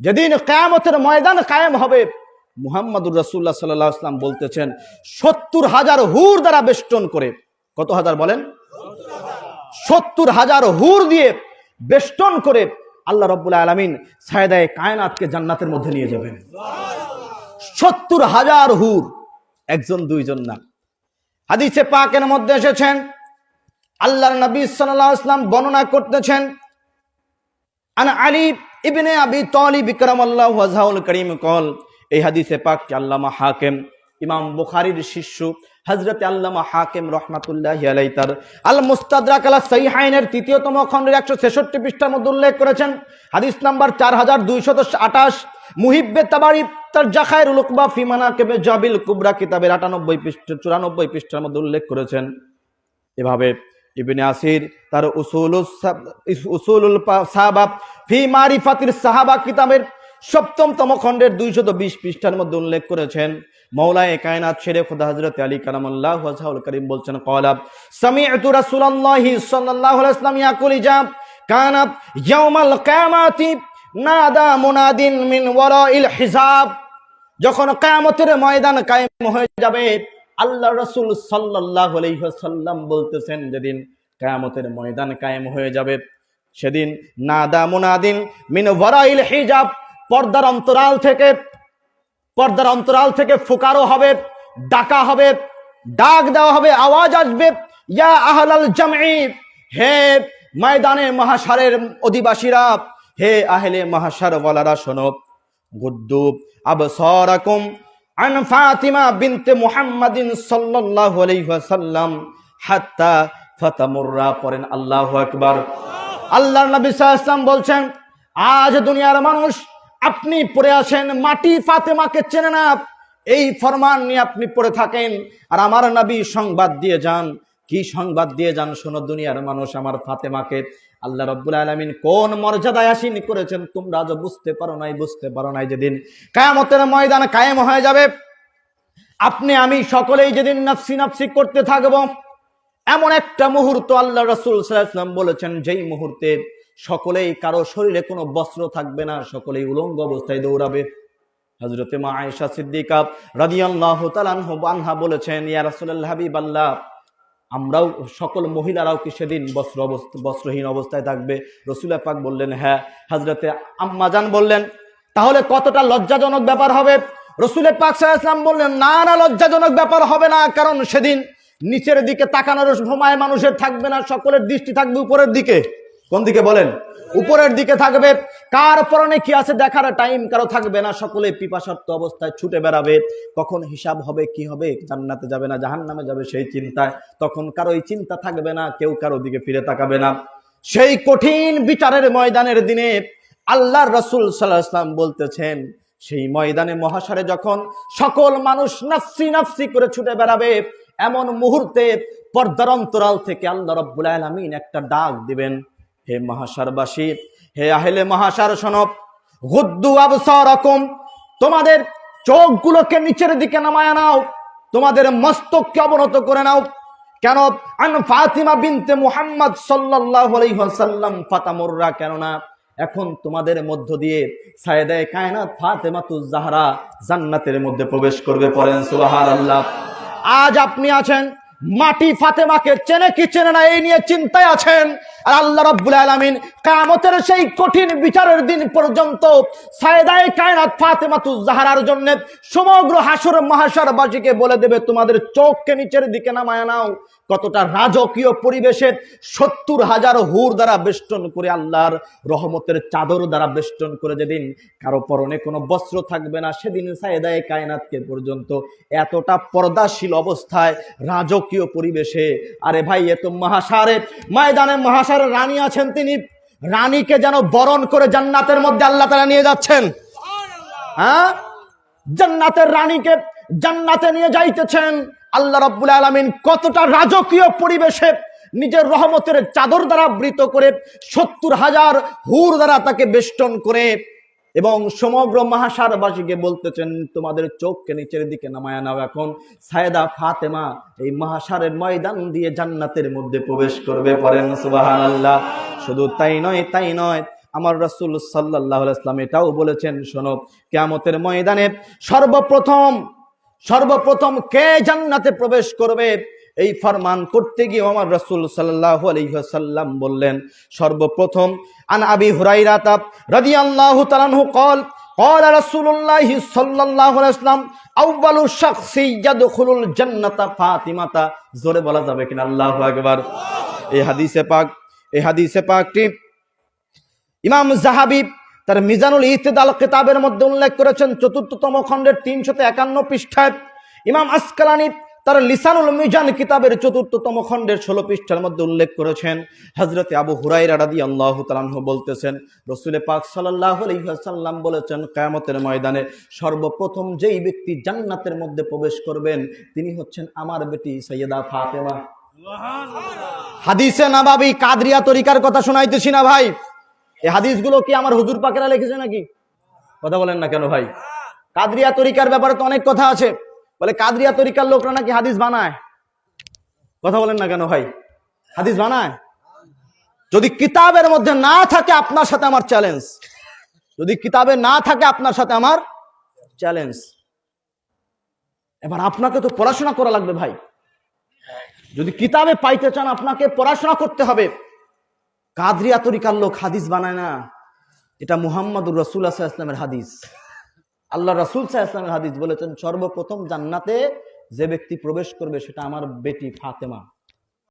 যেদিন কায়ামতের ময়দান কায়েম হবে, মুহাম্মদুর রসুল্লাহ সাল্লাহ আসলাম বলতেছেন, সত্তর হাজার হুর দ্বারা বেষ্টন করে। কত হাজার বলেন? সত্তর হাজার হুর দিয়ে বেষ্টন করে আল্লাহ রব্বুল আলমিন সায়দায় কায়নাতকে জান্নাতের মধ্যে নিয়ে যাবেন। সত্তর হাজার হুর, একজন, দুইজন না। হাদিসে পাকের মধ্যে এসেছেন, আল্লাহর নবী আলাইহি ইসলাম বর্ণনা করতেছেন, আন আলী ইবনে আবি তালিব বিক্রমাল্লাহু ওয়াজহাউল করিম কল, এই হাদিসে পাককে আল্লামা হাকিম, ইমাম বুখারীর শিষ্য হযরত আল্লামা হাকিম রহমাতুল্লাহি আলাইহি তার আল মুস্তাদরাক আলা সাহিহাইনের তৃতীয়তম খণ্ডের 166 পৃষ্ঠার মধ্যে উল্লেখ করেছেন। হাদিস নাম্বার 4228 মুহিব্বে তাবারি তার জাখায়ের উলুকবা ফি মানাকিবে জাবিল কুবরা কিতাবের 98 পৃষ্ঠা 94 পৃষ্ঠার মধ্যে উল্লেখ করেছেন। এভাবে ইবনে আসির তার উসুলুস সাব- উসুলুল পা- সাহাবা ফি সাহাবা কিতাবের সপ্তমতম খণ্ডের দুইশত বিশ পৃষ্ঠার মধ্যে উল্লেখ করেছেন। মৌলায় কায়নাত শেরে খুদা হজরত আলী কালামাল্লাহ ওয়াজহাউল করিম বলছেন কলাব সামিআতু রাসূলুল্লাহি সাল্লাল্লাহু আলাইহি ইয়াকুল ইজাব কানাত ইয়াউমাল কিয়ামাতি নাদা মুনাদিন মিন ওয়ারাইল হিসাব যখন কায়ামতের ময়দান কায়েম হয়ে যাবে আল্লাহ রসুল সাল্লাহ আলহ্লাম বলতেছেন যেদিন কায়ামতের ময়দান কায়েম হয়ে যাবে, সেদিন নাদা মুনাদিন মিন ওয়ারাইল হিজাব পর্দার অন্তরাল থেকে, পর্দার অন্তরাল থেকে ফুকারো হবে, ডাকা হবে, ডাক দেওয়া হবে, আওয়াজ আসবে, ইয়া আহলাল জামঈ, হে ময়দানে মহাসারের অধিবাসীরা, হে আহলে মহাসার ওয়ালারা শোনো গুদ্দুব আবসারাকুম আন সাল্লাল্লাহু আলাইহি ওয়াসাল্লাম হাত্তা ফাতামুররা পড়েন আল্লাহু আল্লাহর নবী সাল্লাল্লাহু বলছেন, আজ দুনিয়ার মানুষ, আপনি পড়ে আছেন মাটি ফাতেমাকে চেনে না। এই ফরমান নিয়ে আপনি পড়ে থাকেন আর আমার নবী সংবাদ দিয়ে যান। কি সংবাদ দিয়ে যান শোনো দুনিয়ার মানুষ আমার ফাতেমাকে? আল্লাহ রব্বুল আলমিন কোন মর্যাদায় আসীন করেছেন? তোমরা আজ বুঝতে পারো নাই, বুঝতে পারো নাই যেদিন কায়ামতের ময়দান কায়েম হয়ে যাবে। আপনি, আমি সকলেই যেদিন নাফসি নাফসি করতে থাকব, এমন একটা মুহূর্ত আল্লাহ রসুল সাল্লাম বলেছেন, যেই মুহূর্তে সকলেই কারও শরীরে কোনো বস্ত্র থাকবে না, সকলেই উলঙ্গ অবস্থায় দৌড়াবে। হজরতে মা আয়েশা সিদ্দিকা রাদিয়াল্লাহু তাআলা আনহু বলেছেন, ইয়া রাসূলুল্লাহ হাবিবাল্লাহ আমরাও সকল মহিলারাও কি সেদিন বস্ত্র বস্ত্রহীন অবস্থায় থাকবে? রসুল পাক বললেন হ্যাঁ। হাজরতে আম্মাজান বললেন, তাহলে কতটা লজ্জাজনক ব্যাপার হবে? রসুলের পাক সাল্লাম বললেন, না না, লজ্জাজনক ব্যাপার হবে না, কারণ সেদিন নিচের দিকে তাকানোর সময় মানুষের থাকবে না, সকলের দৃষ্টি থাকবে উপরের দিকে। কোন দিকে বলেন? উপরের দিকে থাকবে। কার পরনে কি আছে দেখার টাইম কারও থাকবে না। সকলে পিপাসার্থ অবস্থায় ছুটে বেড়াবে। কখন হিসাব হবে, কি হবে, জান্নাতে যাবে না জাহান নামে যাবে সেই চিন্তায়। তখন কারও এই চিন্তা থাকবে না, কেউ কারও দিকে ফিরে তাকাবে না। সেই কঠিন বিচারের ময়দানের দিনে আল্লাহর রসুল সাল্লাহ ইসলাম বলতেছেন, সেই ময়দানে মহাসারে যখন সকল মানুষ নাফসি নাফসি করে ছুটে বেড়াবে, এমন মুহূর্তে পর্দার অন্তরাল থেকে আল্লাহ রব্বুল আলমিন একটা ডাক দিবেন। হে মহাসারবাসী হে আহেলে মহাসার সনব গুদ্দু আবসারাকুম, তোমাদের চোখগুলোকে নিচের দিকে নামায় নাও, তোমাদের মস্তককে অবনত করে নাও। কেন? আন ফাতিমা বিনতে মুহাম্মদ সাল্লাল্লাহু আলাইহি ওয়াসাল্লাম ফাতামুররা কেন না এখন তোমাদের মধ্য দিয়ে সায়েদায়ে কায়নাত ফাতেমাতুজ জাহরা জান্নাতের মধ্যে প্রবেশ করবে পড়েন, সুবহানাল্লাহ। আজ আপনি আছেন মাটি ফাতেমাকে চেনে কি চেনে না, এই নিয়ে চিন্তায় আছেন। আর আল্লাহ রব্বুল আলামিন কামতের সেই কঠিন বিচারের দিন পর্যন্ত সায়দায় কায়নাত ফাতেমাতুজ জাহারার জন্য সমগ্র হাসুর মহাসারবাসীকে বলে দেবে, তোমাদের চোখকে নিচের দিকে নামায় নাও কতটা রাজকীয় পরিবেশে সত্তর হাজার হুর দ্বারা বেষ্টন করে আল্লাহর রহমতের চাদর দ্বারা বেষ্টন করে যেদিন কারও পরনে কোনো বস্ত্র থাকবে না। সেদিন সায়দায়ে কায়নাতকে পর্যন্ত এতটা পর্দাশীল অবস্থায় রাজকীয় পরিবেশে। আরে ভাই, এ তো মহাসারে, ময়দানে মহাসারের রানী আছেন তিনি। রানীকে যেন বরণ করে জান্নাতের মধ্যে আল্লাহ তারা নিয়ে যাচ্ছেন। হ্যাঁ? জান্নাতের রানীকে জান্নাতে নিয়ে যাইতেছেন। আল্লাহ রাব্বুল আলামিন কতটা রাজকীয় পরিবেশে নিজের রহমতের চাদর দ্বারা বৃত করে সত্তর হাজার হুর দ্বারা তাকে বেষ্টন করে এবং সমগ্র মহাসারবাসীকে বলতেছেন, তোমাদের চোখকে নিচের দিকে নামায় নাও এখন। সায়দা ফাতেমা এই মহাসারের ময়দান দিয়ে জান্নাতের মধ্যে প্রবেশ করবে পরেন সুবাহান আল্লাহ শুধু তাই নয় তাই নয়, আমার রসুল সাল্লাল্লাহু আলাইহি সাল্লাম এটাও বলেছেন, শোনো, কিয়ামতের ময়দানে সর্বপ্রথম সর্বপ্রথম কে জান্নাতে প্রবেশ করবে এই ফরমান করতে গিয়ে আমার রাসূল সাল্লাল্লাহু আলাইহি ওয়াসাল্লাম বললেন সর্বপ্রথম আন আবি হুরাইরাতা রাদিয়াল্লাহু তাআলা আনহু قال قال رسول الله صلى الله عليه وسلم اول شخص يدخل الجنه فاطمه জোরে বলা যাবে কিনা আল্লাহু আকবার এই হাদিসে পাক এই হাদিসে পাকটি ইমাম জাহাবি তার মিজানুল ইতিদাল কিতাবের মধ্যে উল্লেখ করেছেন চতুর্থতম খণ্ডের তিনশত একান্ন পৃষ্ঠায়। ইমাম আসকালানি তার লিসানুল মিজান কিতাবের চতুর্থতম খণ্ডের ষোলো পৃষ্ঠার মধ্যে উল্লেখ করেছেন। হজরতে আবু হুরাইরা রাদি আল্লাহ তালাহ বলতেছেন রসুলে পাক সাল্লাহ বলেছেন কায়ামতের ময়দানে সর্বপ্রথম যেই ব্যক্তি জান্নাতের মধ্যে প্রবেশ করবেন তিনি হচ্ছেন আমার বেটি সৈয়দা ফাতেমা। হাদিসে নাবাবি কাদরিয়া তরিকার কথা শোনাইতেছি না ভাই। এই হাদিসগুলো কি আমার হুজুর পাকেরা লিখেছে নাকি? কথা বলেন না কেন ভাই? কাদরিয়া তরিকার ব্যাপারে তো অনেক কথা আছে। বলে কাদরিয়া তরিকার লোকরা নাকি হাদিস বানায়? কথা বলেন না কেন ভাই? হাদিস বানায়? যদি কিতাবের মধ্যে না থাকে আপনার সাথে আমার চ্যালেঞ্জ যদি কিতাবে না থাকে আপনার সাথে আমার চ্যালেঞ্জ এবার আপনাকে তো পড়াশোনা করা লাগবে ভাই। যদি কিতাবে পাইতে চান, আপনাকে পড়াশোনা করতে হবে। কাদরিয়া তরিকার লোক হাদিস বানায় না। এটা মুহাম্মদুর রসুল আসা ইসলামের হাদিস। আল্লাহ রসুল সাহা ইসলামের হাদিস বলেছেন, সর্বপ্রথম জান্নাতে যে ব্যক্তি প্রবেশ করবে সেটা আমার বেটি ফাতেমা।